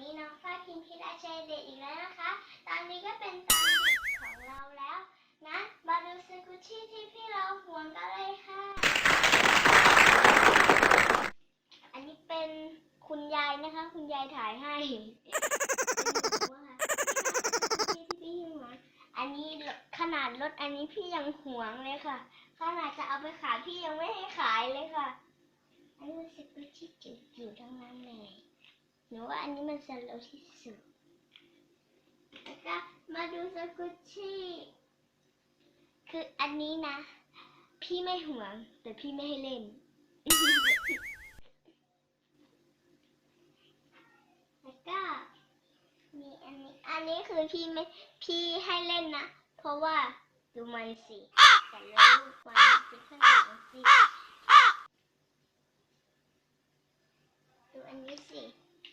นี้น้องฟ้าพิมพิราชัยเด็กอีกแล้วนะคะ ตอนนี้ก็เป็นตอนดึกของเราแล้วนะมาดูสกุชชี่ที่พี่เราห่วงกันเลยค่ะ อันนี้เป็นคุณยายนะคะ คุณยายถ่ายให้ที่พี่ห่วงอันนี้ขนาดรถอันนี้พี่ยังห่วงเลยค่ะ ขนาดจะเอาไปขายพี่ยังไม่ให้ขายเลยค่ะ อันนี้สกุชี่จิ๋วๆทั้งนั้นเลย หนูว่าอันนี้มันสโลว์ที่สุด แล้วก็มาดูสกุชชี่คืออันนี้นะ พี่ไม่ห่วง แต่พี่ไม่ให้เล่น แล้วก็มีอันนี้ อันนี้คือพี่ไม่พี่ให้เล่นนะ เพราะว่าดูมันสิแต่ละลูกมันสิข้างหลังสิ ดูอันนี้สิ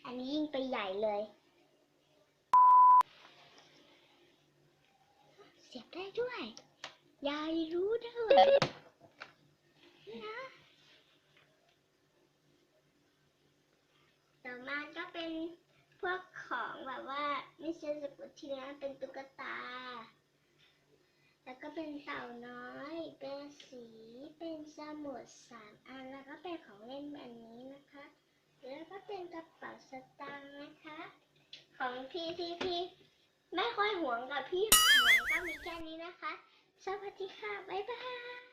อันนี้ยิ่งไปใหญ่เลย เสียบได้ด้วย ยายรู้ด้วยนะต่อมาก็เป็นพวกของแบบว่าไม่ใช่สกุลที่นะเป็นตุ๊กตา แล้วก็เป็นเต่าน้อย เป็นสี เป็นสมุดสามอัน แล้วก็เป็นของเล่นแบบนี้นะคะ แล้วก็เป็นกระเป๋าสตางค์นะคะ พี่ที่พี่ไม่ค่อยห่วงกับพี่หวงก็มีแค่นี้นะคะ สวัสดีค่ะ บ๊ายบาย